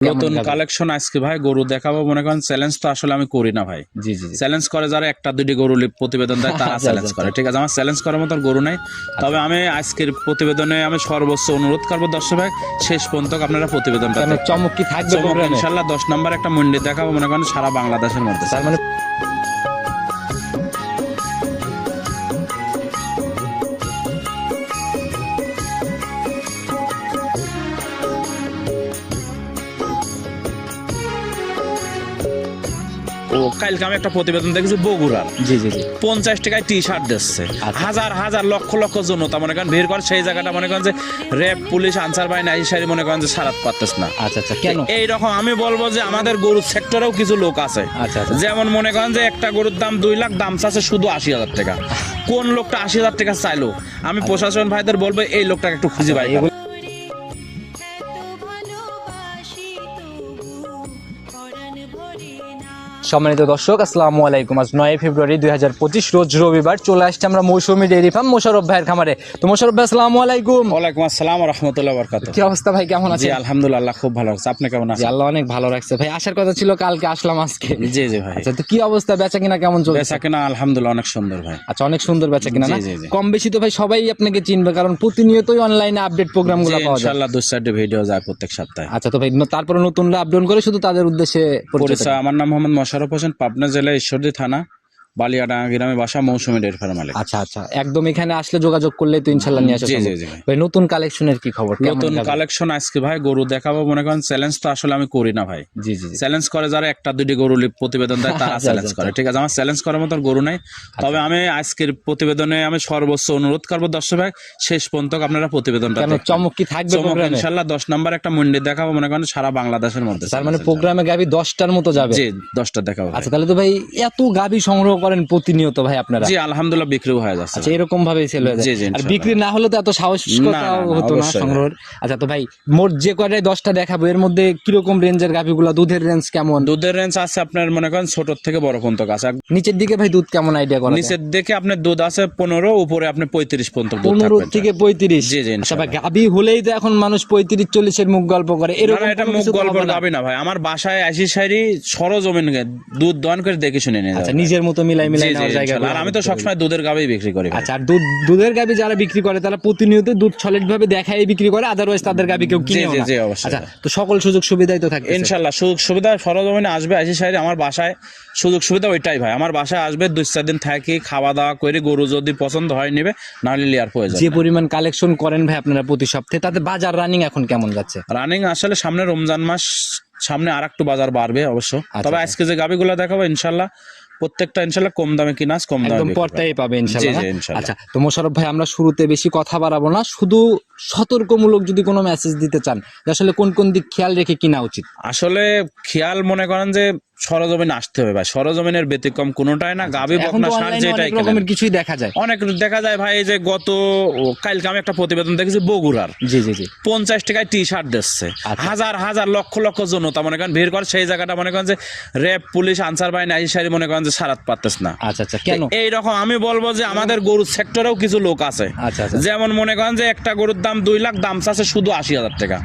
নতুন কালেকশন আজকে ভাই গরু দেখাবো মনে করেন চ্যালেঞ্জ তো আসলে আমি করি না ভাই। জি জি চ্যালেঞ্জ করে যারা একটা দুটি গরু প্রতিবেদন দেয় তারা আচ্ছা, চ্যালেঞ্জ আচ্ছা, করে ঠিক আছে? আমার চ্যালেঞ্জ করার মতো গরু নাই। তবে আমি আজকের প্রতিবেদনে আমি সর্বোচ্চ অনুরোধ করব দর্শক ভাই শেষ পর্যন্ত আপনারা প্রতিবেদন চমক কি থাকবে ইনশাল্লাহ দশ নম্বর একটা মন্ডি দেখাবো মনে করেন সারা বাংলাদেশের মধ্যে। তার মানে কালকে আমি একটা প্রতিবেদন দেখেছি বগুড়ার। জি জি জি। পঞ্চাশ টাকায় টি শার্ট দিচ্ছে। আচ্ছা। হাজার হাজার লক্ষ লক্ষ জনতা মনে করেন ভিড় করে সেই জায়গাটা মনে করেন যে র্যাব পুলিশ আনসার বাহিনী মনে করেন যে সারাত পারতেছ না। আচ্ছা আচ্ছা কেন? এইরকম আমি বলব যে আমাদের গরুর সেক্টরেও কিছু লোক আছে। আচ্ছা আচ্ছা। যেমন মনে করেন যে একটা গরুর দাম দুই লাখ দাম চাচ্ছে শুধু আশি হাজার টাকা। কোন লোকটা আশি হাজার টাকা চাইলো? আমি প্রশাসন ভাইদের বলব এই লোকটাকে একটু খুঁজে পাই সম্মানিত দর্শক আসসালামু আলাইকুম। আজ নয় ফেব্রুয়ারি দুই হাজার পঁচিশ রোজ রবিবার চলে আসছে আমরা মৌসুমী ডেয়ারি ফার্ম মোশারফ ভাইয়ের খামারে। তো মোশারফ ভাই আসসালামু আলাইকুম। ওয়ালাইকুম আসসালাম রহমতুল্লাহ বরকাত কি অবস্থা ভাই কেমন জি আছেন আলহামদুলিল্লাহ খুব ভালো আছে। আপনি কেমন আছেন? আল্লাহ অনেক ভালো রাখছে। ভাই আসার কথা ছিল কালকে আসলাম আজকে। জি জি ভাই। আচ্ছা তো কি অবস্থা বেচা কিনা কেমন চলছে? বেচা কেনা আলহামদুলিল্লাহ অনেক সুন্দর ভাই। আচ্ছা অনেক সুন্দর বেচা কিনা না। কম বেশি তো ভাই সবাই আপনাকে চিনবে কারণ প্রতিনিয়তই অনলাইনে আপডেট প্রোগ্রামগুলো পাওয়া যায়। ইনশাআল্লাহ দু চারটে ভিডিও যায় প্রত্যেক সপ্তাহে। আচ্ছা তো ভাই তারপরে নতুন আপডেট করে শুধু তাদের উদ্দেশ্যে পরিচয় আমার নাম মোহাম্মদ মোশারফ হোসেন পাবনা জেলা ঈশ্বরদী থানা। বালিয়াডাঙ্গা গ্রামে বাসা মৌসুমী ডের ফার্ম মালিক। আচ্ছা আচ্ছা। একদম এখানে আসলে যোগাযোগ করলে তো ইনশাল্লাহ নিয়ে আসা জি। জি, জি ভাই। নতুন কালেকশনের কি খবর? নতুন কালেকশন আজকে ভাই গরু দেখাবো মনে করেন চ্যালেঞ্জ তো আসলে আমি করি না ভাই। জি জি চ্যালেঞ্জ করে যারা একটা দুটি গরু লিপ প্রতিবেদন দেয় তারা আচ্ছা, চ্যালেঞ্জ আচ্ছা, করে। ঠিক আছে আমার চ্যালেঞ্জ করার মতো গরু নাই। তবে আমি আজকের প্রতিবেদনে আমি সর্বোচ্চ অনুরোধ করব দর্শক ভাই শেষ পর্যন্ত আপনারা প্রতিবেদনটা চমক কি থাকবে চমক ইনশাল্লাহ দশ নম্বর একটা মন্ডি দেখাবো মনে করেন সারা বাংলাদেশের মধ্যে। তার মানে প্রোগ্রামে গাবি দশটার মতো যাবে? জি দশটা দেখাবো। আচ্ছা তাহলে তো ভাই এত গাবি সংগ্রহ করেন প্রতিনিয়ত ভাই আপনারা? জি আলহামদুলিল্লাহ বিক্রিও হয়ে যাচ্ছে আচ্ছা এরকম ভাবে সেল হয়ে যায়। আর বিক্রি না হলে তো এত সাহস হতো না। সংগ্রহের। আচ্ছা তো ভাই মোট যে কয়টায় দশটা দেখাবো এর মধ্যে কীরকম রেঞ্জের গাভিগুলা দুধের রেঞ্জ কেমন? দুধের রেঞ্জ আছে আপনার মনে করেন ছোট থেকে বড় পর্যন্ত আছে। নিচের দিকে ভাই দুধ কেমন আইডিয়া করা নিচের দিকে আপনার দুধ আছে পনেরো উপরে আপনি পঁয়ত্রিশ পর্যন্ত দুধ পনেরো থেকে পঁয়ত্রিশ? জি, জি, আচ্ছা ভাই। গাভি হলেই তো এখন মানুষ পঁয়ত্রিশ চল্লিশের মুখ গল্প করে। এরকম এটা মুখ গল্প। গাবি না ভাই। আমার বাসায় আসি সাইরি সরজমিন দুধ দহন করে দেখে শুনে নিয়ে আচ্ছা নিজের মতো মিলাই মিলাই নেওয়ার জায়গা আর আমি তো সবসময় দুধের গাবি বিক্রি করি আচ্ছা আর দুধ দুধের গাবি যারা বিক্রি করে তারা প্রতিনিয়ত দুধ সলিড ভাবে দেখাই বিক্রি করে আদারওয়াইজ তাদের গাবি কেউ কিনে জি, আচ্ছা তো সকল সুযোগ সুবিধাই তো থাকে ইনশাল্লাহ সুযোগ সুবিধা সরজমিনে আসবে আসি সাইরে আমার বাসায় সুযোগ সুবিধা ওইটাই ভাই। আমার বাসায় আসবে দুই চার দিন থাকি খাওয়া দাওয়া করে গরু যদি পছন্দ হয় নেবে নাহলে লিয়ার প্রয়োজন যে পরিমাণ কালেকশন করেন ভাই আপনারা প্রতি সপ্তাহে তাতে বাজার রানিং এখন কেমন যাচ্ছে? রানিং আসলে সামনে রমজান মাস সামনে আর একটু বাজার বাড়বে অবশ্য। তবে আচ্ছা। আজকে যে গাবিগুলো দেখাবো ইনশাল্লাহ প্রত্যেকটা ইনশাল্লাহ কম দামে কিনা আছে, কম দামে একদম। পর্তাই পাবে? ইনশাআল্লাহ। আচ্ছা তো মোশারফ ভাই আমরা শুরুতে বেশি কথা বাড়াবো না শুধু সতর্কমূলক যদি কোনো মেসেজ দিতে চান যে আসলে কোন কোন দিক খেয়াল রেখে কিনা উচিত আসলে খেয়াল মনে করেন যে সরজমিন আসতে হবে ভাই। সরজমিনের ব্যতিক্রম কোনোটাই না গাবি আচ্ছা, বকনা সার যেটাই রকমের কিছুই দেখা যায়। অনেক দেখা যায় ভাই এই যে গত কালকে আমি একটা প্রতিবেদন দেখেছি বগুড়ার। জি জি জি। পঞ্চাশ টাকায় টি শার্ট দিচ্ছে। আচ্ছা। হাজার হাজার লক্ষ লক্ষ জনতা মনে করেন ভিড় করে সেই জায়গাটা মনে করেন যে র্যাব পুলিশ আনসার বাহিনী এই সারি মনে করেন যে সারাত পারতেছ না। আচ্ছা আচ্ছা। কেন? এইরকম আমি বলব যে আমাদের গরুর সেক্টরেও কিছু লোক আছে। আচ্ছা আচ্ছা। যেমন মনে করেন যে একটা গরুর দাম দুই লাখ দাম চাচ্ছে শুধু আশি হাজার টাকা।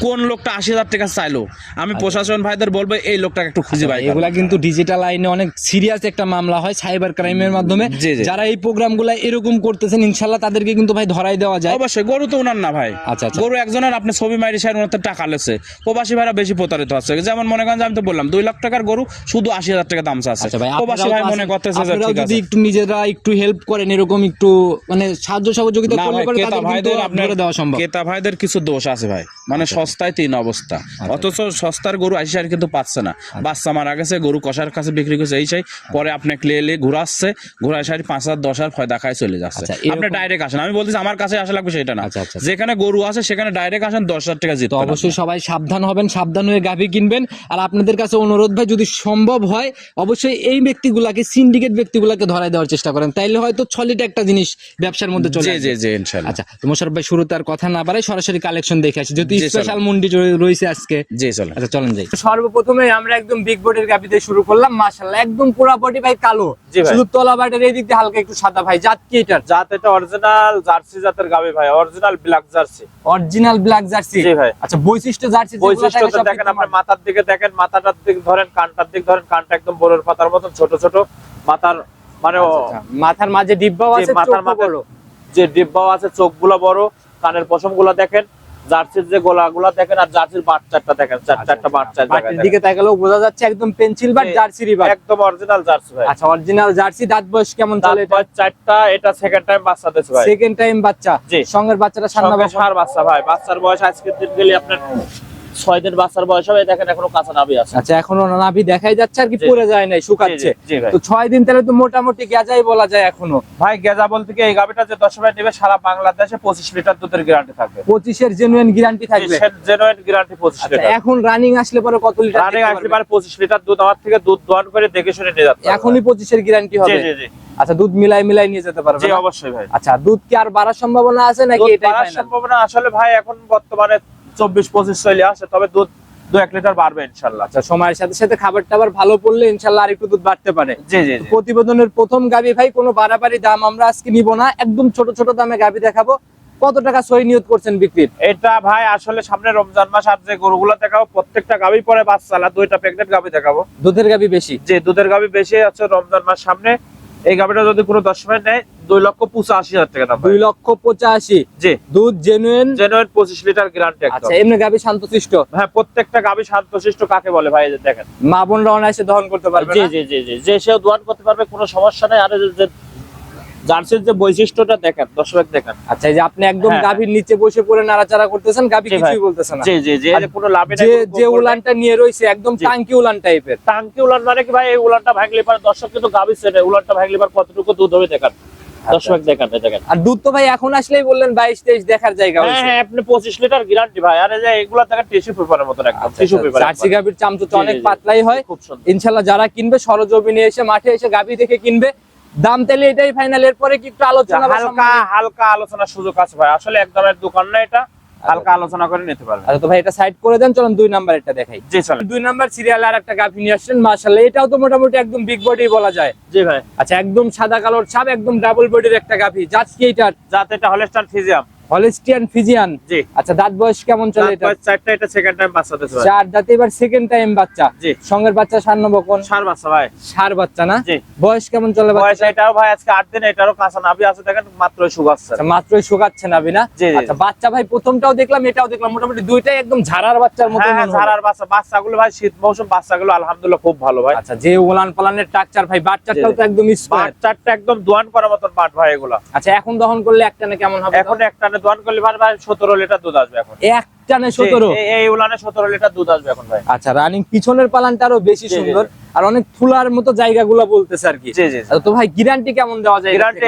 কোন লোকটা আশি হাজার টাকা চাইলো? আমি প্রশাসন ভাইদের বলব এই লোকটাকে একটু খুঁজে পাই এগুলা কিন্তু ডিজিটাল আইনে অনেক সিরিয়াস একটা মামলা হয় সাইবার ক্রাইমের মাধ্যমে। যারা এই প্রোগ্রামগুলো এরকম করতেছেন ইনশাল্লাহ তাদেরকে কিন্তু ভাই ধরাই দেওয়া যায়। অবশ্যই গরু তো উনার না ভাই। আচ্ছা আচ্ছা। গরু একজনের আপনি ছবি মারি সাইড ওনার তো টাকা লেছে। প্রবাসী ভাইরা বেশি প্রতারিত হচ্ছে যেমন মনে করেন আমি তো বললাম দুই লাখ টাকার গরু শুধু আশি হাজার টাকা দাম চাচ্ছে আচ্ছা প্রবাসী ভাই মনে করতেছে যদি একটু নিজেরা একটু হেল্প করেন এরকম একটু মানে সাহায্য সহযোগিতা করলে পরে তাদের কিন্তু ভাইদের আপনার দেওয়া সম্ভব। ক্রেতা ভাইদের কিছু দোষ আছে ভাই। মানে সস্তায় তিন অবস্থা। অথচ সস্তার গরু আশি সার কিন্তু পাচ্ছে না। বাচ্চা মারা গেছে গরু কষার কাছে বিক্রি করছে এই সেই। পরে আপনি ক্লিয়ারলি ঘুরাচ্ছে ঘুরায় সারি পাঁচ হাজার দশ হাজার ফয়দা খায় চলে যাচ্ছে। আচ্ছা, আপনি ডাইরেক্ট আসেন। আমি বলতেছি আমার কাছে আসা লাগবে সেটা না। আচ্ছা, আচ্ছা। যেখানে গরু আছে সেখানে ডাইরেক্ট আসেন দশ হাজার টাকা তো জিততে অবশ্যই সবাই সাবধান হবেন সাবধান হয়ে গাভী কিনবেন। আর আপনাদের কাছে অনুরোধ ভাই যদি সম্ভব হয় অবশ্যই এই ব্যক্তিগুলাকে সিন্ডিকেট ব্যক্তিগুলাকে ধরাই দেওয়ার চেষ্টা করেন। তাইলে হয়তো ছলিট একটা জিনিস ব্যবসার মধ্যে চলে জি আসবে। জি জি আচ্ছা তো মোশারফ ভাই শুরুতে আর কথা না বাড়াই সরাসরি কালেকশন দেখে আসি। যেহেতু চলো। স্পেশাল মন্ডি রয়েছে আজকে। জি চলো। আচ্ছা চলেন যাই। সর্বপ্রথমে আমরা একদম বিগ বোর্ডে বডির গাভি দিয়ে শুরু করলাম মাশাআল্লাহ একদম পুরা বডি ভাই কালো। শুধু তলা বাটের এই দিক দিয়ে হালকা একটু সাদা ভাই জাত কি এটার? জাত এটা অরিজিনাল জার্সি জাতের গাবি ভাই original black jersey. Original black jersey? জি ভাই। আচ্ছা বৈশিষ্ট্য জার্সি বৈশিষ্ট্য তো দেখেন কিন্তু আপনি মাথার দিকে দেখেন মাথাটার দিক ধরেন কানটার দিক ধরেন কানটা একদম বড়র পাতার মতন ছোট ছোট। মাথার মানে আচ্ছা, আচ্ছা। মাথার মাঝে ডিব্বাও আছে মাথার বড়। যে ডিব্বাও আছে চোখগুলো বড় কানের পশমগুলা দেখেন। জার্সির যে গোলা গুলা দেখেন আর জার্সির বাচ্চাটা দেখেন চার চারটা বাচ্চা দিকে তাকালেও বোঝা যাচ্ছে একদম পেন্সিল বা জার্সি জার্সিরই বাট। একদম অরিজিনাল জার্সি ভাই। আচ্ছা অরিজিনাল জার্সি দাঁত বয়স কেমন চলে এটা? চারটা এটা সেকেন্ড টাইম বাচ্চা দিয়েছে ভাই। সেকেন্ড টাইম বাচ্চা। সঙ্গের বাচ্চাটা সামনে বাচ্চা ভাই বাচ্চার বয়স আজকে দিন গেলে আপনার ছয় দিন বাচ্চার বয়স হবে দেখেন এখনও কাঁচা নাবি আছে। আচ্ছা এখনও নাভি দেখাই যাচ্ছে আর কি পড়ে যায় নাই শুকাচ্ছে। তো ছয় দিন তাহলে তো মোটামুটি গেজাই বলা যায় এখনও। ভাই গেজা বলতে কি এই গাবিটা যে দশ ভাই নেবে সারা বাংলাদেশে পঁচিশ লিটার দুধের গ্যারান্টি থাকবে। পঁচিশের জেনুইন গ্যারান্টি থাকবে। জেনুইন গ্যারান্টি পঁচিশ আচ্ছা, লিটার। এখন রানিং আসলে পরে কত লিটার রানিং আসলে? পারে পঁচিশ লিটার দুধ আমার থেকে দুধ দোয়ান করে দেখে শুনে নিয়ে যাচ্ছে এখনই পঁচিশের গ্যারান্টি হবে? জি জি। আচ্ছা দুধ মিলাই মিলাই নিয়ে যেতে পারবে অবশ্যই ভাই। আচ্ছা দুধ কি আর বাড়ার সম্ভাবনা আছে নাকি এটাই সম্ভাবনা আসলে ভাই এখন বর্তমানে চব্বিশ পঁচিশ চলে আসে তবে দুধ দু এক লিটার বাড়বে ইনশাল্লাহ। আচ্ছা সময়ের সাথে সাথে খাবার টাবার ভালো পড়লে ইনশাল্লাহ আর একটু দুধ বাড়তে পারে। জি জি প্রতিবেদনের প্রথম গাবি ভাই কোনো বাড়াবাড়ি দাম আমরা আজকে নিব না একদম ছোট ছোট দামে গাবি দেখাবো। কত টাকা সই নিয়োগ করছেন বিক্রির? এটা ভাই আসলে সামনে রমজান মাস আর যে গরুগুলো দেখাবো প্রত্যেকটা গাবি পরে বাচ্চালা দুইটা প্রেগনেন্ট গাবি দেখাবো। দুধের গাবি বেশি? যে দুধের গাবি বেশি আছে রমজান মাস সামনে। এই গাভীটা যদি কোনো দশ মিনিট নেয় দুই লক্ষ পঁচাশি হাজার টাকা দাম দুই লক্ষ পঁচাশি। জি। দুধ জেনুইন জেনুইন পঁচিশ লিটার গ্যারান্টি আচ্ছা এমনি গাবি শান্তশিষ্ট? হ্যাঁ প্রত্যেকটা গাবি শান্তশিষ্ট কাকে বলে ভাই যে দেখেন। মা বোনরা অনায়াসে দহন করতে পারবে জি জি জি জি যে সেও দহন করতে পারবে কোনো সমস্যা নাই। আর জার্সির যে বৈশিষ্ট্যটা দেখেন দর্শক দেখেন। আচ্ছা এই যে আপনি একদম হ্যাঁ, গাভীর নিচে বসে পড়ে নাড়াচাড়া করতেছেন গাভী কিছুই বলতেছে না। জি জি জি কোনো লাভে নাই যে। উলানটা নিয়ে রয়েছে একদম টাঙ্কি উলান টাইপের। টাঙ্কি উলান মানে কি ভাই? এই উলানটা ভাঙলে পারে দর্শক কিন্তু গাবি চেনে উলানটা ভাঙলে পারে কতটুকু দুধ হবে দেখেন। আচ্ছা, দর্শক দেখেন দেখেন। আর দুধ তো ভাই এখন আসলেই বললেন বাইশ তেইশ দেখার জায়গা হ্যাঁ হ্যাঁ আপনি পঁচিশ লিটার গ্যারান্টি ভাই। আর যে এগুলা দেখেন টিস্যু পেপারের মতন একদম আচ্ছা, টিস্যু আচ্ছা, পেপার জার্সি গাভীর চামচ তো অনেক। পাতলাই হয়। ইনশাল্লাহ যারা কিনবে সরজমিনে এসে মাঠে এসে গাভী দেখে কিনবে। দাম তাহলে এটাই ফাইনাল এরপরে কি একটু আলোচনা হালকা হালকা আলোচনার সুযোগ আছে ভাই। আসলে দোকান না এটা। হালকা আলোচনা করে নিতে পারবেন। আচ্ছা তো ভাই এটা সাইড করে দেন চলুন দুই নাম্বার এটা দেখাই। জি চলেন। দুই নাম্বার সিরিয়াল আর একটা গাভী নিয়ে আসছেন মাশাআল্লাহ এটাও তো মোটামুটি একদম বিগ বডি বলা যায়। জি ভাই। আচ্ছা একদম সাদা কালোর ছাপ একদম ডাবল বডির একটা গাভী। জাত কি এটা যাতে এটা হলস্টার ফিজিয়াম। হলিস্টিয়ান ফিজিয়ান জি। আচ্ছা দাঁত বয়স কেমন চলে এটা? চারটা এটা সেকেন্ড টাইম বাচ্চা দিতে চার দাঁতে এবার সেকেন্ড টাইম বাচ্চা। জি। সঙ্গের বাচ্চা সান্ন বকন সার বাচ্চা ভাই। সার বাচ্চা না? জি। বয়স কেমন চলে বয়স এটাও ভাই আজকে আট দিন এটারও কাঁচা নাভি আছে দেখেন মাত্র সুগাচ্ছে আচ্ছা মাত্রই শুকাচ্ছে না? জি, জি। আচ্ছা বাচ্চা ভাই প্রথমটাও দেখলাম এটাও দেখলাম। মোটামুটি দুইটাই একদম ঝাড়ার বাচ্চার মতো হ্যাঁ। ঝাড়ার বাচ্চা বাচ্চাগুলো ভাই শীত মৌসুম বাচ্চাগুলো আলহামদুলিল্লাহ খুব ভালো ভাই। আচ্ছা যে ওলান পালানের টাকচার ভাই বাচ্চাটাও। তো একদম স্কোয়ার বাচ্চাটা একদম দোয়ান করার মতন পাট ভাই এগুলা। আচ্ছা এখন দহন করলে একটানে কেমন হবে এখন একটানে দোয়ান করলে ভাই সতেরো লিটার দুধ আসবে এখন। এক টানে সতেরো? এই- উলানে সতেরো লিটার দুধ আসবে এখন ভাই। আচ্ছা রানিং পিছনের পালানটা আরও বেশি সুন্দর। আর অনেক ফুলার মতো জায়গাগুলো বলতেছে আর কি। আচ্ছা, তো ভাই গ্যারান্টি কেমন দেওয়া যায় গ্যারান্টি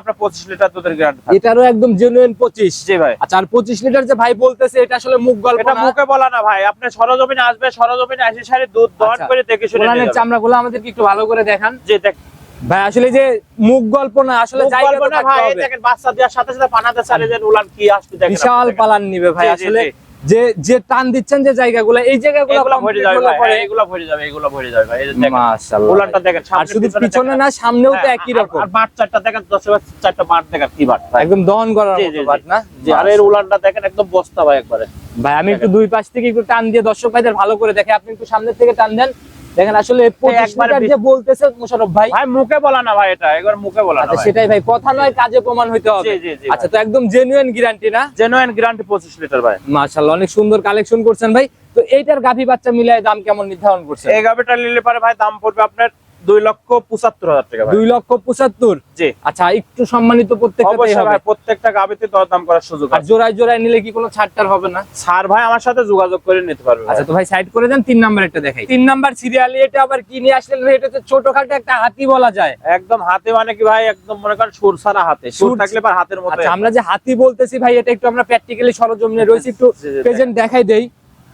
আপনার পঁচিশ লিটার দুধের গ্যারান্টি এটারও একদম জেনুইন পঁচিশ। জি ভাই। আচ্ছা আর পঁচিশ লিটার যে ভাই বলতেছে এটা আসলে মুখ গল্প এটা মুখে বলা না ভাই। আপনি সরজমিনে আসবে সরজমিনে এসে সারি দুধ দহন আচ্ছা। করে দেখে শুনে। চামড়াগুলো আমাদেরকে একটু ভালো করে দেখান। জি দেখ ভাই আসলে যে মুখ গল্প না আসলে বলব তো না ভাই এই দেখেন বাচ্চা দেওয়ার সাথে সাথে পানাতে সারে যে উলান কি আসবে দেখেন বিশাল পালান নিবে ভাই আসলে যে যে টান দিচ্ছেন যে জায়গাগুলো এই জায়গাগুলো এগুলো ভরে যাবে হ্যাঁ, এগুলো ভরে যাবে এগুলো ভরে যাবে ভাই এই যে দেখেন। মাশাআল্লাহ উলানটা দেখেন আর শুধু পিছনে না সামনেও তো হ্যাঁ, একই রকম আর বাট চারটা দেখেন দশ চারটা বাট দেখেন কি বাট একদম দহন করার মতো। বাট না? জি আর এর উলানটা দেখেন একদম বস্তা ভাই একবারে। ভাই আমি একটু দুই পাশ থেকে একটু টান দিয়ে দর্শক ভাইদের ভালো করে দেখে আপনি একটু সামনের থেকে টান দেন। দেখেন আসলে যে বলতেছে মোশারফ ভাই ভাই মুখে বলা না ভাই এটা একবার মুখে বলা না আচ্ছা সেটাই ভাই কথা নয় কাজে প্রমাণ হইতে হবে। আচ্ছা তো একদম জেনুইন গ্যারান্টি না? জেনুইন গ্যারান্টি পঁচিশ লিটার ভাই। মাশাআল্লাহ অনেক সুন্দর কালেকশন করছেন ভাই। তো এইটার গাভী বাচ্চা মিলায় দাম কেমন নির্ধারণ করছেন? এই গাভীটা নিলে পারে ভাই দাম পড়বে আপনার দুই লক্ষ পঁচাত্তর হাজার টাকা দুই লক্ষ পঁচাত্তর? জি। আচ্ছা একটু সম্মানিত প্রত্যেকটা গাবিতে দরদাম করার সুযোগ আর জোড়ায় জোড়ায় নিলে কি কোনো ছাড়টার হবে না? স্যার ভাই আমার সাথে যোগাযোগ করে নিতে পারবে। আচ্ছা তো ভাই সাইড করে দেন তিন নাম্বার একটা দেখাই। তিন নাম্বার সিরিয়ালে এটা আবার কি নিয়ে আসলেন ভাই? এটা হচ্ছে ছোটখাটো একটা হাতি বলা যায়। একদম হাতে মানে কি ভাই একদম মনে করেন সুর সারা হাতে। সুর থাকলে পার হাতের মতো আচ্ছা আমরা যে হাতি বলতেছি ভাই এটা একটু আমরা প্র্যাকটিক্যালি সরজমিনে রয়েছে। একটু প্রেজেন্ট দেখাই দেই।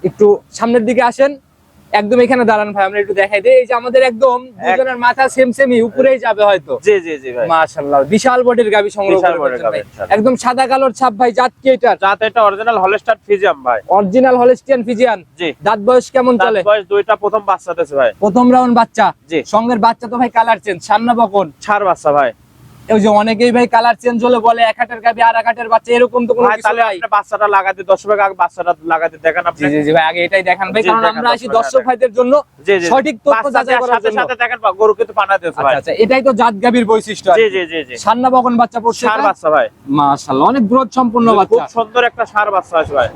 একটু সামনের দিকে আসেন। একদম এখানে দাঁড়ান ভাই আমরা একটু দেখাই দিই। এই যে আমাদের একদম দুজনের মাথা সেম সেমই উপরেই যাবে হয়তো। জি জি জি ভাই। মাশাআল্লাহ বিশাল বডির গাবি সংগ্রহ করে। একদম সাদা কালোর ছাপ ভাই জাত কি এটা জাত এটা অরিজিনাল হলস্টার ফিজিয়াম ভাই। অরিজিনাল হলিস্টিয়ান ফিজিয়ান জি। দাঁত বয়স কেমন চলে? বয়স দুইটা প্রথম বাচ্চা দিয়েছে ভাই। প্রথম রাউন্ড বাচ্চা। জি। সঙ্গের বাচ্চা তো ভাই কালার চেঞ্জ সান্না বকন। ছাড় বাচ্চা ভাই। ওই যে অনেকেই ভাই কালার চেঞ্জ হলে বলে এক হাটের গাবি আর এক হাটের বাচ্চা এরকম তো কোনো কিছু নাই। বাচ্চাটা লাগাতে দশ টাকা আগে বাচ্চাটা লাগাতে দেখেন আপনি। জি জি ভাই আগে এটাই দেখান ভাই কারণ আমরা আসি দর্শক ভাইদের জন্য সঠিক তথ্য যাচাই করার জন্য। সাথে দেখেন বা গরু কিন্তু পানা দিয়েছে ভাই আচ্ছা আচ্ছা এটাই তো জাত গাবির বৈশিষ্ট্য জি জি জি জি। সান্না বকন বাচ্চা পড়ছে সার বাচ্চা ভাই। মাশাআল্লাহ অনেক গ্রোথ সম্পন্ন খুব সুন্দর একটা সার বাচ্চা আছে ভাই।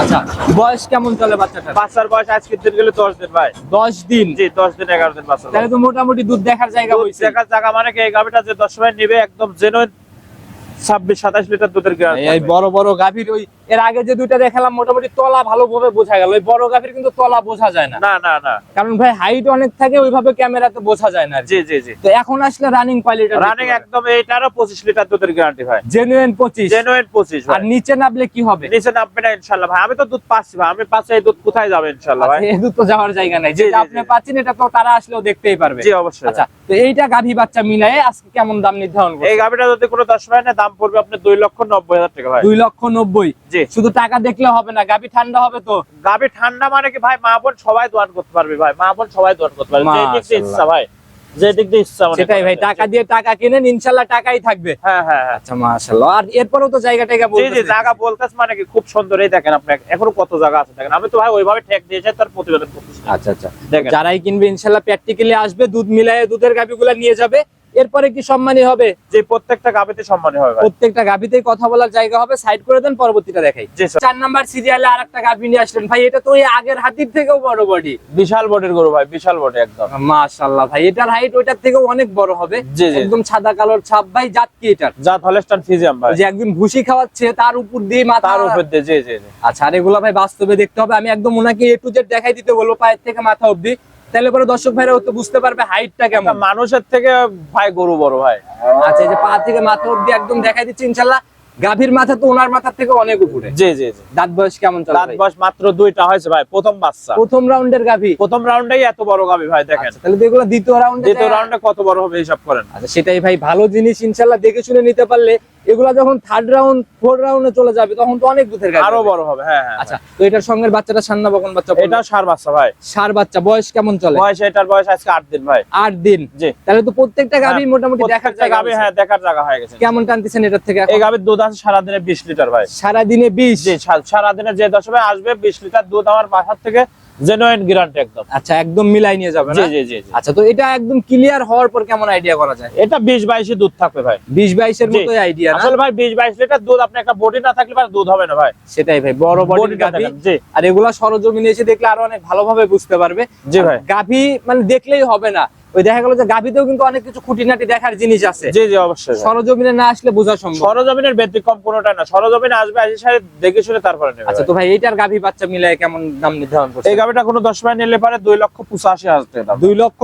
আচ্ছা বয়স কেমন চলে বাচ্চাটার? বাচ্চার বয়স আজকের দিন গেলে দশ দিন ভাই। 10 দিন? জি দশ দিন এগারো দিন বাচ্চা তাহলে তো মোটামুটি দুধ দেখার জায়গা হইছে দেখার জায়গা মানে কি এই গাভিটা যে দশ সময় নিবে একদম জেনুইন ছাব্বিশ সাতাশ লিটার দুধের এই বড় বড় গাভীর ওই এর আগে যে দুইটা দেখালাম মোটামুটি তলা ভালোভাবে বোঝা গেল। ওই বড় গাভীর কিন্তু তলা বোঝা যায় না। না না না। কারণ ভাই হাইট অনেক থাকে ওইভাবে ক্যামেরাতে বোঝা যায় না জি জি জি। তো এখন আসলে রানিং রানিং একদম এইটারও পঁচিশ লিটার দুধের গ্যারান্টি ভাই। জেনুইন 25 জেনুইন পঁচিশ আর নিচে নামলে কি হবে? নিচে নামবে না ইনশাল্লাহ ভাই। আমি তো দুধ পাচ্ছি ভাই। আমি পাচ্ছি এই দুধ কোথায় যাবে ইনশাল্লাহ ভাই? আচ্ছা, এই দুধ তো যাওয়ার জায়গা নাই। যে আপনি পাচ্ছেন এটা তো তারা আসলেও দেখতেই পারবে। জি অবশ্যই আচ্ছা তো এইটা গাভী বাচ্চা মিলায়ে আজকে কেমন দাম নির্ধারণ এই গাভীটা যদি কোনো দশ ভাই না দাম পড়বে আপনার দুই লক্ষ নব্বই হাজার টাকা ভাই। দুই লক্ষ নব্বই। জি। শুধু টাকা দেখলে হবে না গাভী ঠান্ডা হবে তো। গাভি ঠান্ডা মানে কি ভাই মা বোন সবাই দোয়ান করতে পারবে ভাই মা বোন সবাই দোয়ান করতে পারবে। ইচ্ছা ভাই যে দিক দিয়ে ইচ্ছা সেটাই ভাই টাকা দিয়ে টাকা কিনেন ইনশাল্লাহ টাকাই থাকবে। হ্যাঁ হ্যাঁ হ্যাঁ। আচ্ছা মাশাআল্লাহ। আর এরপরেও তো জায়গা টাইগা জি জায়গা মানে কি খুব সুন্দর। এই দেখেন আপনি এখনও কত জায়গা আছে দেখেন। আমি তো ভাই ওইভাবে ঠেক দিয়েছি তার প্রতিবেদন করতেছি। আচ্ছা আচ্ছা। দেখেন। যারাই কিনবে ইনশাল্লাহ প্র্যাকটিক্যালি আসবে দুধ মিলায়ে দুধের গাভিগুলা নিয়ে যাবে। এরপরে কি সম্মানী হবে? যে প্রত্যেকটা গাভিতে সম্মানী হবে প্রত্যেকটা গাভিতেই কথা বলার জায়গা হবে সাইড করে দেন পরবর্তীটা দেখাই। চার নাম্বার সিরিয়ালে আর একটা গাভি নিয়ে আসলেন। ভাই এটা তো ওই আগের হাতির থেকেও বড় বডি বিশাল বডির গরু ভাই বিশাল বডি একদম। মাশাআল্লাহ ভাই এটার হাইট ওইটার থেকেও অনেক বড় হবে। একদম সাদা কালোর ছাপ ভাই জাত কি এটার? জাত হলেস্টান ফিজিয়াম ভাই। যে একদিন ভুসি খাওয়াচ্ছে তার উপর দিয়ে মাথা তার উপর দিয়ে জি জি জি। আচ্ছা আর এগুলো ভাই বাস্তবে দেখতে হবে। আমি একদম ওনাকে এ টু জেড দেখাই দিতে বলব পায়ের থেকে মাথা অবধি। তাহলে পরে দর্শক ভাইরা তো বুঝতে পারবে হাইটটা কেমন। মানুষের থেকে ভাই গরু বড় ভাই। আচ্ছা এই যে পা থেকে মাথা অবধি একদম দেখাই দিচ্ছি ইনশাল্লাহ। গাভীর মাথা তো ওনার মাথার থেকে অনেক উপরে। জি জি জি। দাঁত বয়স কেমন চলে দাঁত বয়স মাত্র দুইটা হয়েছে ভাই প্রথম বাচ্চা। প্রথম রাউন্ডের গাভী? প্রথম রাউন্ডেই এত বড় গাভী ভাই দেখেন। আচ্ছা, তাহলে তো এগুলো দ্বিতীয় রাউন্ডে দ্বিতীয় রাউন্ডে কত বড় হবে হিসাব করেন? আচ্ছা সেটাই ভাই ভালো জিনিস ইনশাল্লাহ দেখে শুনে নিতে পারলে এগুলা যখন থার্ড রাউন্ড ফোর রাউন্ডে চলে যাবে তখন তো অনেক দুধের গাভী আরও বড় হবে হ্যাঁ হ্যাঁ আচ্ছা তো এটার সঙ্গে বাচ্চাটা সান্না বকন বাচ্চা এটা সার বাচ্চা ভাই। সার বাচ্চা বয়স কেমন চলে? বয়স এটার বয়স আজকে আট দিন ভাই। আট দিন? জি। তাহলে তো প্রত্যেকটা গাভী হ্যাঁ, মোটামুটি দেখার জায়গা হয়েছে। হ্যাঁ দেখার জায়গা হয়ে গেছে। কেমন টানতেছেন এটার থেকে এই গাভির দুধ আছে সারাদিনে বিশ লিটার ভাই। সারা দিনে বিশ? জি সা- সারাদিনে যে দশমে আসবে বিশ লিটার দুধ আমার বাসার থেকে জেনুইন গ্যারান্টি একদম। আচ্ছা একদম মিলাই নিয়ে যাবে জি না? জি জি জি। আচ্ছা তো এটা একদম ক্লিয়ার হওয়ার পর কেমন আইডিয়া করা যায়? এটা দুধ থাকবে ভাই। মতোই আইডিয়া আসলে ভাই বিশ বাইশ লিটার দুধ আপনি একটা বডি না থাকলে ভাই দুধ হবে না ভাই। সেটাই ভাই বড় আর এগুলা সরজমিনে এসে দেখলে আরও অনেক ভালোভাবে বুঝতে পারবে। জি ভাই। গাভী মানে দেখলেই হবে না। ওই দেখা গেল যে গাভীতেও কিন্তু অনেক কিছু খুঁটিনাটি দেখার জিনিস আছে। জি জি অবশ্যই। সরজমিনে না আসলে বোঝা সম্ভব। সরজমিনের ব্যতিক্রম কোনোটা না। সরজমিনে আসবে আসি সাথে দেখে শুনে তারপরে নেবে। আচ্ছা তো ভাই এইটার গাভী বাচ্চা মিলায় কেমন দাম নির্ধারণ করছে এই গাভিটা কোনো মাস নিলে পারে লক্ষ হাজার টাকা লক্ষ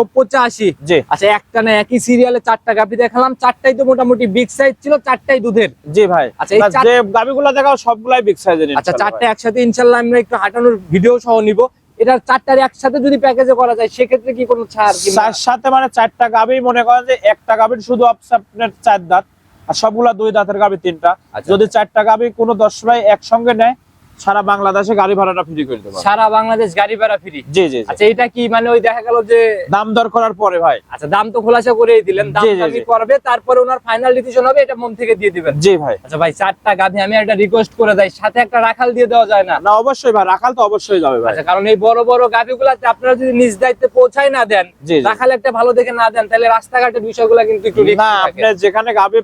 জি। আচ্ছা একটা না একই সিরিয়ালে চারটা গাভী দেখালাম চারটাই তো মোটামুটি বিগ সাইজ ছিল চারটাই দুধের। জি ভাই। আচ্ছা, এই যে গাভিগুলো দেখাও সবগুলাই বিগ সাইজের আচ্ছা চারটা একসাথে ইনশাল্লাহ আমরা একটু হাঁটানোর ভিডিও সহ নিব। এটার চারটার একসাথে যদি প্যাকেজে করা যায় সেক্ষেত্রে কি কোনো ছাড় চার তার সাথে মানে চারটা গাবেই মনে করেন যে একটা গাভির শুধু আপস- আপনার চার দাঁত আর সবগুলা দুই দাঁতের গাবি তিনটা আচ্ছা। যদি চারটা গাবি কোনো দশ ভাই একসঙ্গে নেয় সারা বাংলাদেশে গাড়ি ভাড়াটা ফ্রি করে দেবো সারা বাংলাদেশ গাড়ি ভাড়া ফ্রি জি জি। আচ্ছা এটা কি মানে ওই দেখা গেল যে দাম দর করার পরে ভাই। আচ্ছা দাম তো খোলাসা করেই দিলেন দাম দামি করবে তারপরে ওনার ফাইনাল ডিসিশন হবে এটা মন থেকে দিয়ে দিবেন। জি ভাই। আচ্ছা ভাই চারটা গাভী আমি একটা রিকোয়েস্ট করে দেই সাথে একটা রাখাল দিয়ে দেওয়া যায় না? না অবশ্যই ভাই রাখাল তো অবশ্যই যাবে ভাই। আচ্ছা কারণ এই বড় বড় গাভীগুলাতে আপনারা যদি নিজ দায়িত্বে পৌঁছাই না দেন। রাখাল একটা ভালো দেখে না দেন তাহলে রাস্তাঘাটের বিষয়গুলো কিন্তু একটু risky না আপনি যেখানে গাভি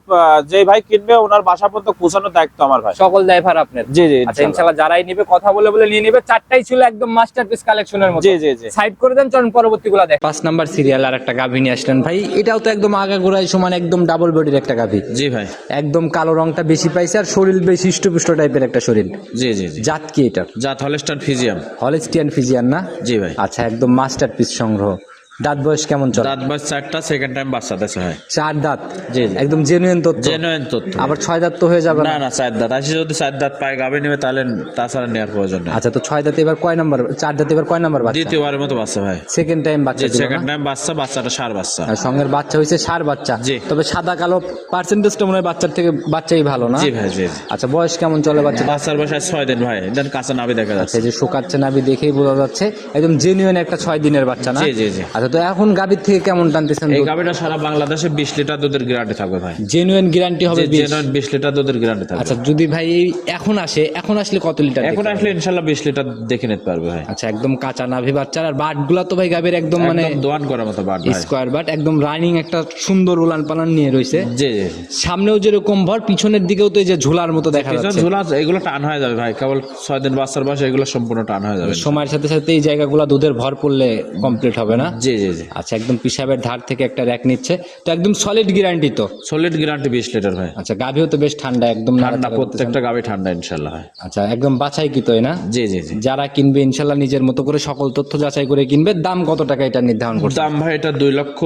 যে ভাই কিনবে ওনার বাসা পর্যন্ত পৌঁছানোর দায়িত্ব আমার ভাই। সকল ড্রাইভার আপনার। জি জি আচ্ছা ইনশাল্লাহ। যারাই নিবে কথা বলে বলে নিয়ে নিবে চারটাই ছিল একদম মাস্টারপিস কালেকশনের মতো। জি জি জি। সাইড করে দেন চলুন পরবর্তী গুলা দেখ পাঁচ নাম্বার সিরিয়াল আর একটা গাভী নিয়ে আসলেন। ভাই এটাও তো একদম আগা গোড়ায় সমান একদম ডাবল বডির একটা গাভী। জি ভাই। একদম কালো রংটা বেশি পাইছে আর শরীর বেশি হৃষ্টপুষ্ট টাইপের একটা শরীর। জি জি জি। জাত কি এটা জাত হলেস্টার ফিজিয়াম। হলিস্টিয়ান ফিজিয়ান না? জি ভাই। আচ্ছা একদম মাস্টারপিস সংগ্রহ। দাঁত বয়স কেমন চলে? দাঁত বয়স চারটা সেকেন্ড টাইম বাচ্চা দিয়েছে ভাই। চার দাঁত? জি। একদম জেনুইন তথ্য? জেনুইন তথ্য। আবার ছয় দাঁত তো হয়ে যাবে না না? চার দাঁত। আসি যদি চার দাঁত পায় গাভী নেবে তাহলে তাছাড়া নেওয়ার প্রয়োজন নেই। আচ্ছা তো ছয় দাঁতে এবার কয় নাম্বার চার দাঁতে এবার কয় নাম্বার বাচ্চা? দ্বিতীয়বারের মতো বাচ্চা ভাই। সেকেন্ড টাইম বাচ্চা? সেকেন্ড টাইম বাচ্চা বাচ্চাটা সার বাচ্চা। আর সঙ্গের বাচ্চা হয়েছে সার বাচ্চা। জি। তবে সাদা কালো পার্সেন্টেজটা মনে হয় বাচ্চার থেকে বাচ্চাই ভালো না? জি ভাই জি। আচ্ছা বয়স কেমন চলে বাচ্চা? বাচ্চার বয়স ছয় দিন ভাই। দেন কাঁচা নাভি দেখা যাচ্ছে। আচ্ছা যে শুকাচ্ছে নাবি দেখেই বোঝা যাচ্ছে। একদম জেনুইন একটা ছয় দিনের বাচ্চা না? জি, জি, জি। আচ্ছা তো এখন গাভীর থেকে কেমন টানতেছেন এই গাভীটা সারা বাংলাদেশে বিশ লিটার দুধের গ্যারান্টি থাকবে ভাই। জেনুইন গ্যারান্টি হবে বিশ। বিশ লিটার দুধের গ্যারান্টি থাকবে। আচ্ছা যদি ভাই এই এখন আসে এখন আসলে কত লিটার এখন আসলে ইনশাল্লাহ বিশ লিটার দেখে নিতে পারবে ভাই। আচ্ছা একদম কাঁচা নাভি বাচ্চার আর বাটগুলা তো ভাই গাভীর একদম মানে দোয়ান করার মতো বাট স্কোয়ার বাট একদম রানিং একটা সুন্দর উলান পালান নিয়ে রয়েছে জি সামনেও যেরকম ভর পিছনের দিকেও তো এই যে ঝোলার মতো দেখা যাচ্ছে। ঝুলা এগুলো টান হয়ে যাবে ভাই। কেবল ছয় দিন বাচ্চার বয়স এগুলো সম্পূর্ণ টান হয়ে যাবে। সময়ের সাথে সাথে এই জায়গাগুলো দুধের ভর পড়লে কমপ্লিট হবে না। জি জি জি আচ্ছা একদম পিসাবের ধার থেকে একটা র্যাক নিচ্ছে। তো একদম সলিড গ্যারান্টি তো? সলিড গ্যারান্টি বিশ লিটার ভাই। আচ্ছা গাভিও তো বেশ ঠান্ডা একদম ঠান্ডা প্রত্যেকটা গাভী ঠান্ডা ইনশাল্লাহ আচ্ছা একদম বাছাই কি তোই না? জি জি জি। যারা কিনবে ইনশাল্লাহ নিজের মতো করে সকল তথ্য যাচাই করে কিনবে। দাম কত টাকা এটা নির্ধারণ করছে? দাম ভাই এটা দুই লক্ষ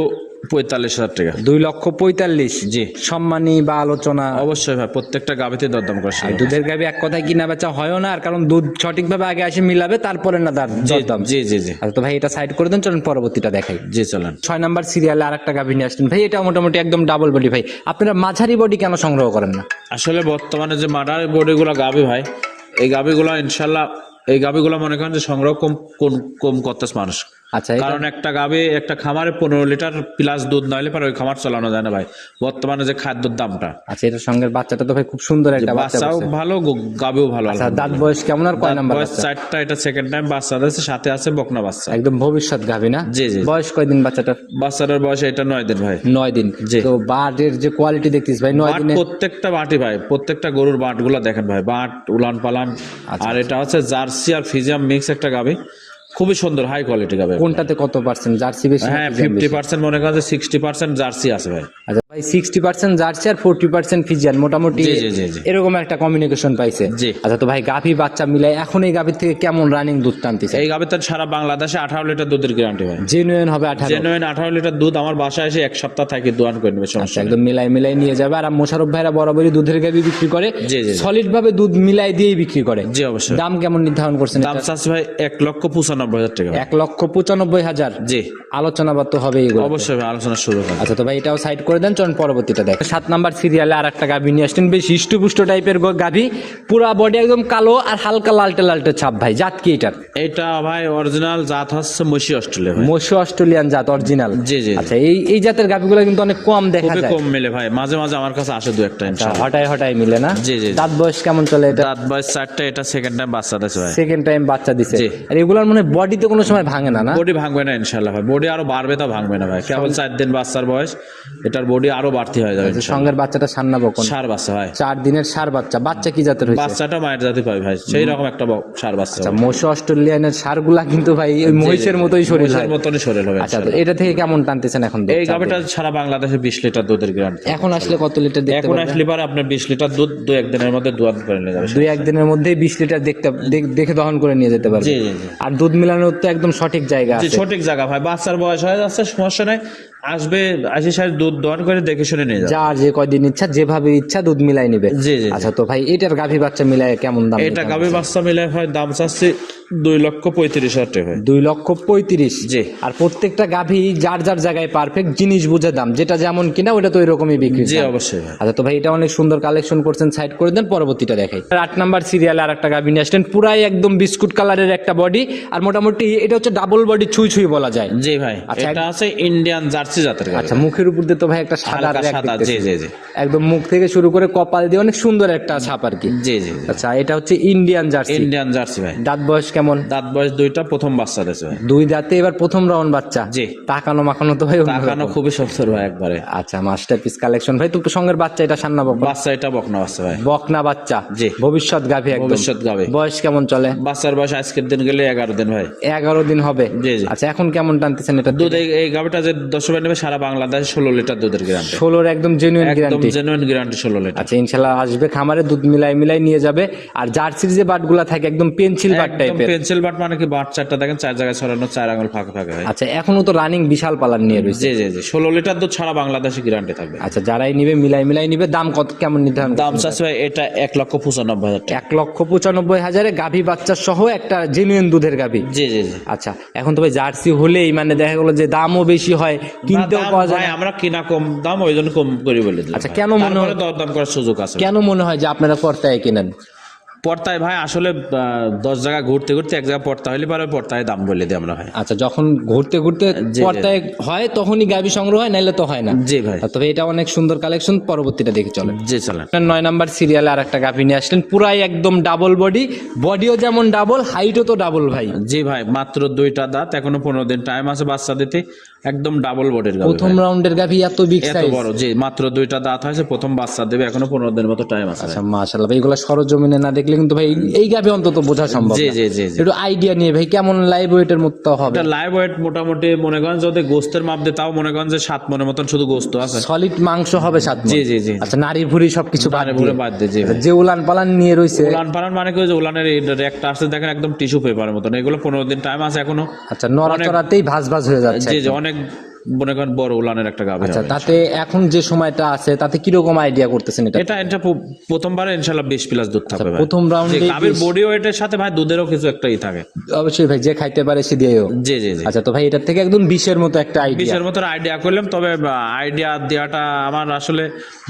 পঁয়তাল্লিশ হাজার টাকা। দুই লক্ষ পঁয়তাল্লিশ। জি। সম্মানী বা আলোচনা। অবশ্যই ভাই প্রত্যেকটা গাভীতে দরদাম করে আর দুধের গাভি এক কথায় কিনা বেচা হয়ও না আর কারণ দুধ সঠিকভাবে আগে আসে মিলাবে তারপরে না জি দরদাম। জি জি জি। আচ্ছা তো ভাই এটা সাইড করে দেন চলুন পরবর্তীটা দেখাই। জি চলেন। ছয় নাম্বার সিরিয়ালে আর একটা গাভি নিয়ে আসলেন ভাই এটা মোটামুটি একদম ডাবল বডি ভাই। আপনারা মাঝারি বডি কেন সংগ্রহ করেন না? আসলে বর্তমানে যে মাডার বডিগুলো গাভী ভাই এই গাভীগুলো ইনশাল্লাহ এই গাভীগুলো মনে করেন যে সংগ্রহ কম কম- কম করতেছে মানুষ। আচ্ছা কারণ একটা গাভী একটা খামারে পনেরো লিটার প্লাস দুধ নইলে পরে ওই খামার চালানো যায় না ভাই। বর্তমানে যে খাদ্যের দামটা। আচ্ছা এটার সঙ্গে বাচ্চাটা তো ভাই খুব সুন্দর একটা বাচ্চা বাচ্চাও ভালো গো- গাভীও ভালো আচ্ছা দাঁত বয়স কেমন আর কয় নাম্বার বয়স চারটা এটা সেকেন্ড টাইম বাচ্চা আছে সাথে আছে বকনা বাচ্চা। একদম ভবিষ্যৎ গাভি না? জি, জি। বয়স কয়দিন বাচ্চাটার? বাচ্চাটার বয়স এটা নয় দিন ভাই। নয় দিন। জি। তো বাটের যে কোয়ালিটি দেখতিস ভাই নয় দিনে প্রত্যেকটা বাটি ভাই প্রত্যেকটা গরুর বাটগুলা দেখেন ভাই বাট উলান পালান। আচ্ছা, আর এটা হচ্ছে জার্সি আর ফিজিয়াম মিক্স একটা গাবি খুবই সুন্দর হাই কোয়ালিটি হবে কোনটাতে কত পার্সেন্ট জার্সি বেশি হ্যাঁ ফিফটি? পার্সেন্ট মনে করেন সিক্সটি পার্সেন্ট জার্সি আছে ভাই। আচ্ছা। ভাই সিক্সটি পার্সেন্ট জার্সি আর ফোরটি পার্সেন্ট ফিজিয়ান মোটামুটি। এরকম একটা কমিউনিকেশন পাইছে। আচ্ছা তো ভাই গাভি বাচ্চা মিলাই এখন এই গাভির থেকে কেমন রানিং দুধ টানতেছে? এই গাবিতে সারা বাংলাদেশে আঠারো লিটার দুধের গ্যারান্টি ভাই। জেনুইন হবে আঠারো। জেনুইন আঠারো লিটার দুধ আমার বাসায় এসে এক সপ্তাহ থাকি দোয়ান করে নেবে আচ্ছা সমস্যা একদম মিলাই মিলাই নিয়ে যাবে। আর মোশারফ ভাইরা বরাবরই দুধের গাভি বিক্রি করে। সলিড ভাবে দুধ মিলাই দিয়েই বিক্রি করে। জি অবশ্যই। দাম কেমন নির্ধারণ করছেন দাম এটা? ভাই এক লক্ষ পঁচানব্বই হাজার টাকা এক লক্ষ পঁচানব্বই হাজার। জি। আলোচনা বাদ তো হবে অবশ্যই আলোচনা শুরু আচ্ছা তো ভাই এটাও সাইড করে দেন। চলুন পরবর্তীটা দেখ সাত নাম্বার সিরিয়ালে আর একটা গাভি নিয়ে আসছেন। বেশ হিষ্টপুষ্ট টাইপের গাভি। পুরা বডি একদম কালো আর হালকা লালটে লালটে ছাপ ভাই। জাত কি এটার? এটা ভাই অরিজিনাল জাত হচ্ছে মসি অস্ট্রেলিয়া মশু অস্ট্রেলিয়ান জাত অরিজিনাল জি, জি। আচ্ছা এই এই জাতের গাভিগুলো কিন্তু অনেক কম দেখা যায়। কম মিলে ভাই। মাঝে মাঝে আমার কাছে আসে দু একটা আচ্ছা, ইনশাআল্লাহ। হটায় হটায় মিলে না? জি, জি। দাঁত বয়স কেমন চলে এটা? দাঁত বয়স চারটা এটা সেকেন্ড টাইম বাচ্চা দিয়েছে ভাই। সেকেন্ড টাইম বাচ্চা দিছে। জি। আর এগুলোর মানে বডিতে কোনো সময় ভাঙে না না? বডি ভাঙবে না ইনশাল্লাহ ভাই। বডি আরও বাড়বে তা ভাঙবে না ভাই। কেবল চার দিন বাচ্চার বয়স। এটার বডি আরও বাড়তি হয়ে যাবে সঙ্গের বাচ্চাটা সান্না বকন। সার বাচ্চা ভাই চার দিনের সার বাচ্চা। বাচ্চা কি জাতের হয়েছে? বাচ্চাটা মায়ের জাতি পাই ভাই। সেই রকম একটা সার বাচ্চা আচ্ছা মশু অস্ট্রেলিয়ানের সারগুলা কিন্তু ভাই ওই মহিষের মতোই শরীর হয়। মতনই শরীর হবে আচ্ছা তো এটা থেকে কেমন টানতেছেন এখন এই সারা বাংলাদেশে বিশ লিটার দুধের গ্যারান্টি এখন আসলে কত লিটার দেখতে এখন আসলে পারে আপনার বিশ লিটার দুধ দু একদিনের মধ্যে দুয়ান করে নিয়ে যাবে দুই একদিনের মধ্যেই বিশ লিটার দেখতে দেখে দহন করে নিয়ে যেতে পারবে জি জি আর দুধ মিলানোর তো একদম সঠিক জায়গা আছে। সঠিক জায়গা ভাই। বাচ্চার বয়স হয়ে যাচ্ছে সমস্যা নাই। আসবে আশি সাহেব দুধ দোয়ান করে দেখে শুনে নিয়ে যাবে। যার যে কয়দিন ইচ্ছা যেভাবে ইচ্ছা দুধ মিলাই নেবে। জি জি। আচ্ছা তো ভাই এটার গাভী বাচ্চা মিলাই কেমন দাম? এটা গাভী বাচ্চা মিলে হয় দাম চাচ্ছি দুই লক্ষ পঁয়ত্রিশ হাজার টাকা। দুই লক্ষ পঁয়ত্রিশ? জি। আর প্রত্যেকটা গাভী যার যার জায়গায় পারফেক্ট জিনিস বুঝে দাম। যেটা যেমন কিনা ওটা তো ওই রকমই বিক্রি জি অবশ্যই। আচ্ছা তো ভাই এটা অনেক সুন্দর কালেকশন করছেন সাইড করে দেন পরবর্তীটা দেখাই। আর আট নাম্বার সিরিয়ালে আর একটা গাভী নিয়ে আসলেন পুরাই একদম বিস্কুট কালারের একটা বডি আর মোটামুটি এটা হচ্ছে ডাবল বডি ছুঁই ছুঁই বলা যায়। জি ভাই আচ্ছা, এটা আছে ইন্ডিয়ান জার্সি জাতের গাভী। আচ্ছা মুখের উপর দিয়ে তো ভাই একটা সাদা সাদা জি জি জি। একদম মুখ থেকে শুরু করে কপাল দিয়ে অনেক সুন্দর একটা ছাপ আর কি। জি জি। আচ্ছা এটা হচ্ছে ইন্ডিয়ান জার্সি ইন্ডিয়ান জার্সি ভাই। দাঁত বয়স কেমন? দাঁত বয়স দুইটা প্রথম বাচ্চা দিয়েছে ভাই। দুই দাঁতে এবার প্রথম রাউন্ড বাচ্চা। জি। তাকানো মাখানো তো ভাই তাকানো খুবই সুন্দর ভাই একবারে। আচ্ছা মাস্টার পিস কালেকশন ভাই তো সঙ্গের বাচ্চা এটা সান্না বকনা। বাচ্চা এটা বকনা বাচ্চা ভাই। বকনা বাচ্চা। জি। ভবিষ্যৎ গাভী একদম। ভবিষ্যৎ গাভী। বয়স কেমন চলে? বাচ্চার বয়স আজকের দিন গেলে এগারো দিন ভাই। এগারো দিন হবে। জি, জি। আচ্ছা এখন কেমন টানতেছেন এটা? দুধ এই এই গাভিটা যে দশ রুপয়ে নেবে সারা বাংলাদেশে ষোলো লিটার দুধের গ্যারান্টি ষোলোর একদম জেনুইন একদম জেনুইন গ্যারান্টি ষোলো লিটার। আচ্ছা ইনশাল্লাহ আসবে খামারে দুধ মিলাই মিলাই নিয়ে যাবে। আর জার্সির যে বাটগুলা থাকে একদম পেন্সিল বাট টাইপের পেন্সিল বাট মানে কি বাট চারটা দেখেন চার জায়গায় ছড়ানো চার আঙুল ফাঁকা ফাঁকা হয়। আচ্ছা এখনও তো রানিং বিশাল পালার নিয়ে রয়েছে। জি জি জি ষোলো লিটার দুধ ছাড়া বাংলাদেশে গ্যারান্টি থাকবে। আচ্ছা যারাই নিবে মিলাই মিলাই নিবে দাম কত কেমন নির্ধারণ দাম চাচ্ছে এটা এক লক্ষ পঁচানব্বই হাজার এক লক্ষ পঁচানব্বই হাজারে গাভী বাচ্চা সহ একটা জেনুইন দুধের গাভী। জি জি জি। আচ্ছা এখন তো ভাই জার্সি হলেই মানে দেখা গেলো যে দামও বেশি হয় কিনতেও পাওয়া যায় আমরা কিনা কম দাম ওই জন্য কম করে বলে দিলাম আচ্ছা, কেন মনে হয়- দরদাম করার সুযোগ আছে কেন মনে হয় যে আপনারা পর্তায় কিনেন? পর্তায় ভাই আসলে দশ জায়গা ঘুরতে ঘুরতে এক জায়গায় পর্তা হলে পারে পর্তায় দাম বলে দিই আমরা ভাই। আচ্ছা যখন ঘুরতে ঘুরতে। পর্তায় হয় তখনই গাভী সংগ্রহ হয় নাইলে তো হয় না। জি ভাই। তবে এটা অনেক সুন্দর কালেকশন পরবর্তীটা দেখে চলে জি চলেন। নয় নাম্বার সিরিয়ালে আর একটা গাভী নিয়ে আসলেন পুরাই একদম ডাবল বডি বডিও যেমন ডাবল হাইটও তো ডাবল ভাই। জি ভাই মাত্র দুইটা দাঁত এখনও পনেরো দিন টাইম আছে বাচ্চা দিতে একদম ডাবল বডির গাভী প্রথম রাউন্ডের গাভী এত বিগ সাইজ এত বড় জি মাত্র দুইটা দাঁত হয়েছে প্রথম বাচ্চা দেবে এখনও পনেরো দিনের মতো টাইম আছে আচ্ছা মাশাআল্লাহ ভাই এগুলো সরজমিনে না দেখলে কিন্তু ভাই এই গাভী অন্তত বোঝা সম্ভব জি জি জি একটু আইডিয়া নিয়ে ভাই কেমন লাইভ ওয়েটের মতো হবে? এটা লাইভ ওয়েট মোটামুটি মনে করেন যদি গোস্তের মাপ দিয়ে তাও মনে করেন যে সাত মনের মতন শুধু গোস্ত আছে। সলিড মাংস হবে সাত মণ। জি জি জি। আচ্ছা নারী ভুড়ি সবকিছু বাদ দিয়ে। বাদ দিয়ে জি যে উলান পালান নিয়ে রইছে। উলান পালান মানে কি যে উলানের একটা আসছে দেখেন একদম টিস্যু পেপারের মতন। এগুলো পনেরো দিন টাইম আছে এখনও। আচ্ছা নড়াচড়াতেই ভাজ ভাজ হয়ে যাচ্ছে জি জি অনেক মনে করেন বড় উলানের একটা গাভী আচ্ছা তাতে এখন যে সময়টা আছে তাতে কীরকম আইডিয়া করতেছেন এটা? এটা এটা প্রথমবারে ইনশাল্লাহ বিশ প্লাস দুধ থাকবে প্রথম রাউন্ডে গাভীর বডি ওয়েটের সাথে ভাই দুধেরও কিছু একটাই থাকে। অবশ্যই ভাই যে খাইতে পারে সে দিয়েও জি জি জি। আচ্ছা তো ভাই এটার থেকে একদম বিশের মতো একটা আইডিয়া বিশের মতো আইডিয়া করলাম তবে আইডিয়া দেওয়াটা আমার আসলে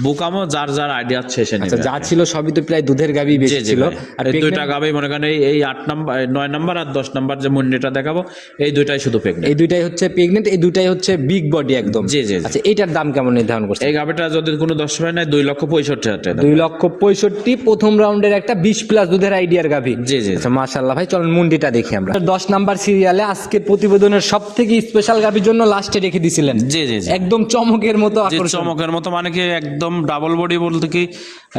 বুকামো যার যার আইডিয়া শেষে আচ্ছা যা ছিল সবই তো প্রায় দুধের জি বেশি ছিল। আর দুইটা গাভী মনে করেন এই এই আট নাম্বার নয় নাম্বার আর দশ নাম্বার যে মুন্ডিটা দেখাবো এই দুইটাই শুধু প্রেগনেন্ট এই দুইটাই হচ্ছে প্রেগনেন্ট এই দুইটাই হচ্ছে বিগ বডি একদম। জি জি। আচ্ছা এইটার দাম কেমন নির্ধারণ করছে এই গাভীটা যদি কোনো দশ ভাই নাই দুই লক্ষ পঁয়ষট্টি হাজার টাকা। দুই লক্ষ পঁয়ষট্টি প্রথম রাউন্ডের একটা বিশ প্লাস দুধের আইডিয়ার গাভি। জি জি। আচ্ছা মাশাল্লাহ ভাই চলুন মুন্ডিটা দেখি আমরা। দশ নাম্বার সিরিয়ালে আজকে প্রতিবেদনের সব থেকে স্পেশাল গাভির জন্য লাস্টে রেখে দিছিলেন। জি জি একদম চমকের মতো চমকের মতো মানে কি একদম ডাবল বডি বলতে কি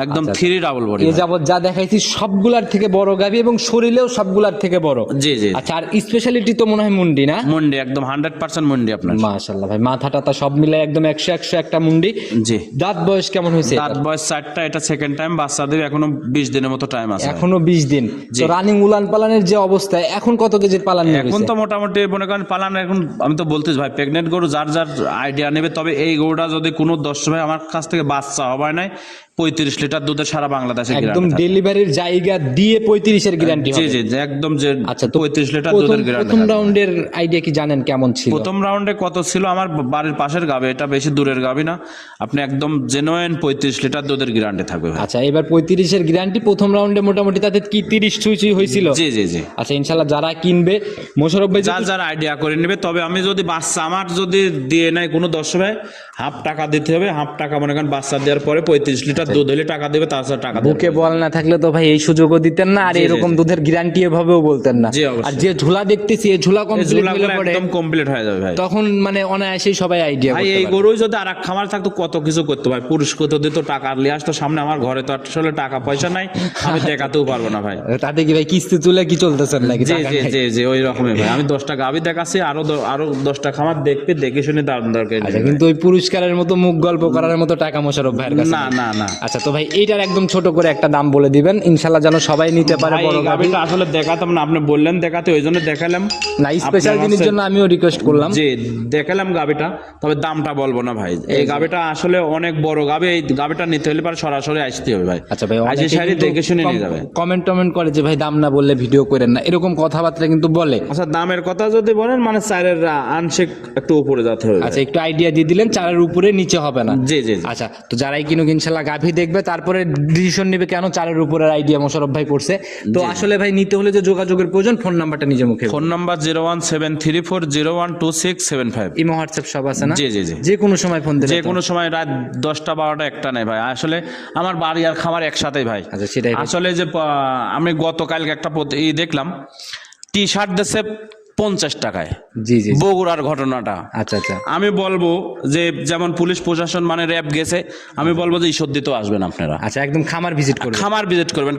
একদম থ্রি ডাবল বডি এ যাবৎ যা দেখাইছি সবগুলার থেকে বড় গাভি এবং শরীরেও সবগুলার থেকে বড়। জি জি। আচ্ছা আর স্পেশালিটি তো মনে হয় মুন্ডি না? মুন্ডি একদম হান্ড্রেড পার্সেন্ট মুন্ডি আপনার। মাশাল্লাহ ভাই মাথা টাতা সব মিলে একদম একশো একশো একটা মুন্ডি। জি। দাঁত বয়স কেমন হয়েছে দাঁত বয়স চারটা এটা সেকেন্ড টাইম বাচ্চাদের এখনও বিশ দিনের মতো টাইম আছে। এখনও বিশ দিন। তো রানিং উলান পালানের যে অবস্থা এখন কত কেজি পালান এখন তো মোটামুটি মনে করেন পালান এখন আমি তো বলতেছি ভাই প্রেগনেন্ট গরু যার যার আইডিয়া নেবে তবে এই গরুটা যদি কোনো দশ ভাই আমার কাছ থেকে বাচ্চা হবার নাই পঁয়ত্রিশ লিটার দুধের সারা বাংলাদেশে একদম ডেলিভারির জায়গা দিয়ে পঁয়ত্রিশের গ্যারান্টি জি জি জি, একদম যে আচ্ছা পঁয়ত্রিশ লিটার দুধের গ্যারান্টি প্রথম রাউন্ডের আইডিয়া কি জানেন কেমন ছিল? প্রথম রাউন্ডে কত ছিল? আমার বাড়ির পাশের গাবে এটা বেশি দূরের গাবি না। আপনি একদম জেনুইন পঁয়ত্রিশ লিটার দুধের গ্যারান্টি থাকবে। আচ্ছা এবার পঁয়ত্রিশের গ্যারান্টি প্রথম রাউন্ডে মোটামুটি তাতে কি তিরিশ ছুঁই ছুঁই হয়েছিল? জি জি জি। আচ্ছা ইনশাল্লাহ যারা কিনবে মোশারফ ভাই যার যার আইডিয়া করে নেবে তবে আমি যদি বাচ্চা আমার যদি দিয়ে নেয় কোনো দশ হাফ টাকা দিতে হবে হাফ টাকা মনে করেন বাচ্চা দেওয়ার পরে পঁয়ত্রিশ লিটার দুধ হলে টাকা দেবে তাছাড়া টাকা বুকে বল না থাকলে তো ভাই এই সুযোগও দিতেন না আর এরকম দুধের গ্যারান্টি এভাবেও বলতেন না। আর যে ঝুলা দেখতেছি এই ঝুলা কমপ্লিট হলে পরে একদম কমপ্লিট হয়ে যাবে ভাই। তখন মানে অনায়াসেই সবাই আইডিয়া ভাই এই গরুই যদি খামার থাকতো কত কিছু করতো ভাই। পুরস্কৃত দিত টাকা আসতো সামনে আমার ঘরে তো আসলে টাকা পয়সা নাই আমি দেখাতেও পারব না ভাই। তাতে কি ভাই কিস্তি তুলে কি চলতেছেন নাকি? জি জি জি জি ওই রকমই ভাই। আমি দশটা গাভি দেখাচ্ছি আরও আরও দশটা খামার দেখবে দেখে শুনে দাম দরকার আচ্ছা কিন্তু ওই পুরস্কারের মতো মুখ গল্প করার মতো টাকা মোশারফ ভাইয়ের কাছে না না না। আচ্ছা তো ভাই এইটার একদম ছোট করে একটা দাম বলে দিবেন। ইনশাল্লাহ যেন সবাই নিতে পারে বড় গাভি। আসলে দেখাতাম না আপনি বললেন দেখাতে ওই জন্য দেখালাম। না স্পেশাল আপনার জিনিস জন্য আমিও রিকোয়েস্ট করলাম। জি দেখালাম গাভিটা তবে দামটা বলব না ভাই। এই গাভিটা আসলে অনেক বড় গাভি এই গাভিটা নিতে হলে পারে সরাসরি আসতে হবে ভাই। আচ্ছা ভাই আসি শাড়ি দেখে শুনে নিয়ে যাবে। কমেন্ট টমেন্ট করে যে ভাই দাম না বললে ভিডিও করেন না। এরকম কথাবার্তা কিন্তু বলে। আচ্ছা দামের কথা যদি বলেন মানে চারের আংশিক একটু উপরে যেতে হবে আচ্ছা একটু আইডিয়া দিয়ে দিলেন চারের উপরে নিচে হবে না। জি জি জি। আচ্ছা তো যারাই কিনুক ইনশাল্লাহ গাভী দেখবে তারপরে ডিসিশন নেবে কেন চারের উপরের আইডিয়া মোশারফ ভাই করছে। তো আসলে ভাই নিতে হলে যে যোগাযোগের প্রয়োজন ফোন নাম্বারটা নিজে মুখে phone number zero one seven three four zero one two six seven five. Imo WhatsApp সব আছে না? জি জি জি। যে কোনো সময় ফোন দিলে যে কোনো সময় রাত দশটা বারোটা একটা নেই ভাই। আসলে আমার বাড়ি আর খামার একসাথেই ভাই। আচ্ছা সেটাই। আসলে যে আমি গতকালকে একটা ই দেখলাম টি শার্ট দেশে পঞ্চাশ টাকায়। জি জি বগুড়ার ঘটনাটা। আচ্ছা আচ্ছা। আমি বলব যে যেমন পুলিশ প্রশাসন মানে র্যাব গেছে আমি বলব যে ঈশ্বর দিতেও আসবেন আপনারা। আচ্ছা একদম খামার ভিজিট করবেন খামার ভিজিট করবেন।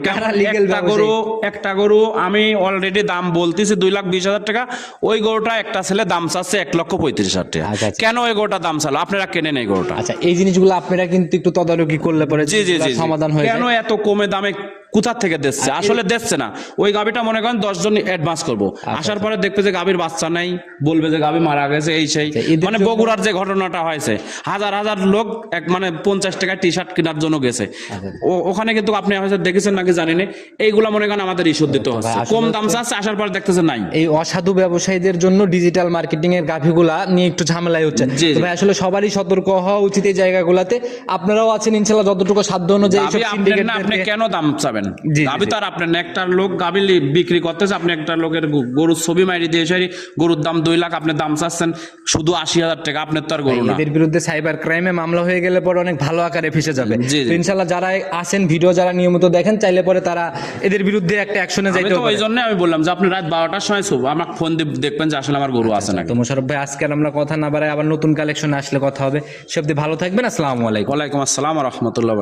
একটা গরু একটা গরু আমি অলরেডি দাম বলতেছি দুই লাখ বিশ হাজার টাকা ওই গরুটা একটা ছেলে দাম চাচ্ছে এক লক্ষ পঁয়ত্রিশ হাজার টাকা। আচ্ছা, আচ্ছা। কেন ওই গরুটা দাম চালো? আপনারা কেনেন এই গরুটা? আচ্ছা এই জিনিসগুলো আপনারা কিন্তু একটু তদারকি করলে পরে জি জি জি সমাধান হয়ে কেন এত কমে দামে কোথা থেকে দেখছে আসলে দেখছে না। ওই গাবিটা মনে করেন দশ জন অ্যাডভান্স করব। আচ্ছা, আসার পরে দেখবে যে গাবির বাচ্চা নাই বলবে যে গাবি মারা গেছে এই সেই। আচ্ছা, মানে বগুড়ার যে ঘটনাটা হয়েছে হাজার হাজার লোক এক মানে পঞ্চাশ টাকা টি শার্ট কেনার জন্য গেছে। আচ্ছা, ওখানে কিন্তু আপনি হয়তো দেখেছেন নাকি জানি না এইগুলা মনে করেন আমাদের ইস্যু দিতে হচ্ছে। কম দাম চাচ্ছে আসার পর দেখতেছে নাই। এই অসাধু ব্যবসায়ীদের জন্য ডিজিটাল মার্কেটিং এর গাভিগুলা নিয়ে একটু ঝামেলাই হচ্ছে। ভাই আসলে সবারই সতর্ক হওয়া উচিত এই জায়গাগুলোতে। আপনারাও আছেন ইনশাল্লাহ যতটুকু সাধ্য অনুযায়ী আপনি কেন দাম চাবেন? গাবি জি। তো আর আপনার না একটা লোক গাবি বিক্রি করতেছে আপনি একটা লোকের গরুর ছবি মারি দিয়ে এসে গরুর দাম দুই লাখ আপনি দাম চাচ্ছেন শুধু আশি হাজার টাকা আপনার তো আর গরু না। এদের বিরুদ্ধে সাইবার ক্রাইমে মামলা হয়ে গেলে পরে অনেক ভালো আকারে ফেসে যাবে। ইনশাল্লাহ যারা আছেন ভিডিও যারা নিয়মিত দেখেন চাইলে পরে তারা এদের বিরুদ্ধে একটা অ্যাকশনে আমি যাইতে তো ওই জন্য আমি বললাম যে আপনি রাত বারোটার সময় শুভ আমাকে ফোন দিয়ে দেখবেন যে আসলে আমার গরু আছে না তো মোশারফ ভাই আজকে আমরা কথা না বাড়াই আবার নতুন কালেকশনে আসলে কথা হবে। সব দিয়ে ভালো থাকবেন আসসালামু আলাইকুম। ওয়ালাইকুম আসসালাম রহমতুল্লাহ